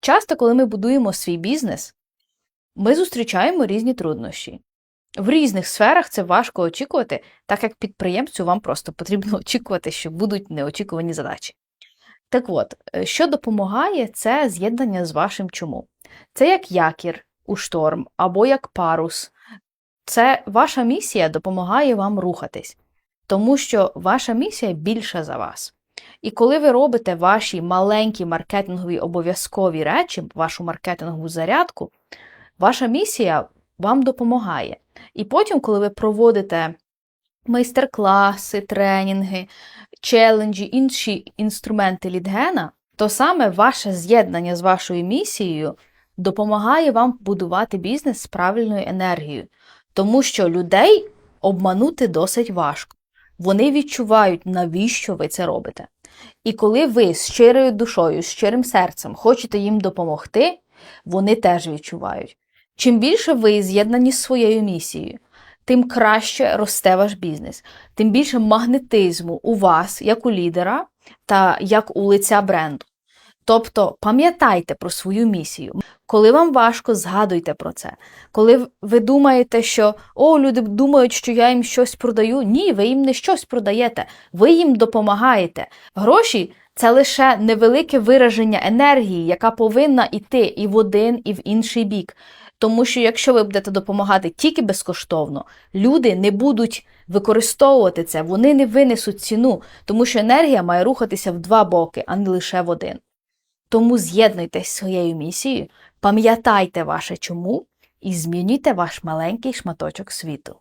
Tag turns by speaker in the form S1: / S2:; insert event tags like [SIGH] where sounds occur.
S1: Часто, коли ми будуємо свій бізнес, ми зустрічаємо різні труднощі. В різних сферах це важко очікувати, так як підприємцю вам просто потрібно [LAUGHS] очікувати, що будуть неочікувані задачі. Так от, е, що допомагає, це з'єднання з вашим чому. Це як якір у шторм або як парус. Це ваша місія допомагає вам рухатись, тому що ваша місія більша за вас. І коли ви робите ваші маленькі маркетингові обов'язкові речі, вашу маркетингову зарядку, ваша місія вам допомагає. І потім, коли ви проводите майстер-класи, тренінги, челенджі, інші інструменти лідгена, то саме ваше з'єднання з вашою місією допомагає вам будувати бізнес з правильною енергією, тому що людей обманути досить важко. Вони відчувають, навіщо ви це робите. І коли ви з щирою душою, з щирим серцем хочете їм допомогти, вони теж відчувають. Чим більше ви з'єднані з своєю місією, тим краще росте ваш бізнес, тим більше магнетизму у вас, як у лідера та як у лиця бренду. Тобто пам'ятайте про свою місію. Коли вам важко, згадуйте про це. Коли ви думаєте, що о, люди думають, що я їм щось продаю, ні, ви їм не щось продаєте, ви їм допомагаєте. Гроші це лише невелике вираження енергії, яка повинна йти і в один, і в інший бік. Тому що якщо ви будете допомагати тільки безкоштовно, люди не будуть використовувати це, вони не винесуть ціну, тому що енергія має рухатися в два боки, а не лише в один. Тому з'єднуйтесь з своєю місією, пам'ятайте ваше чому і змінюйте ваш маленький шматочок світу.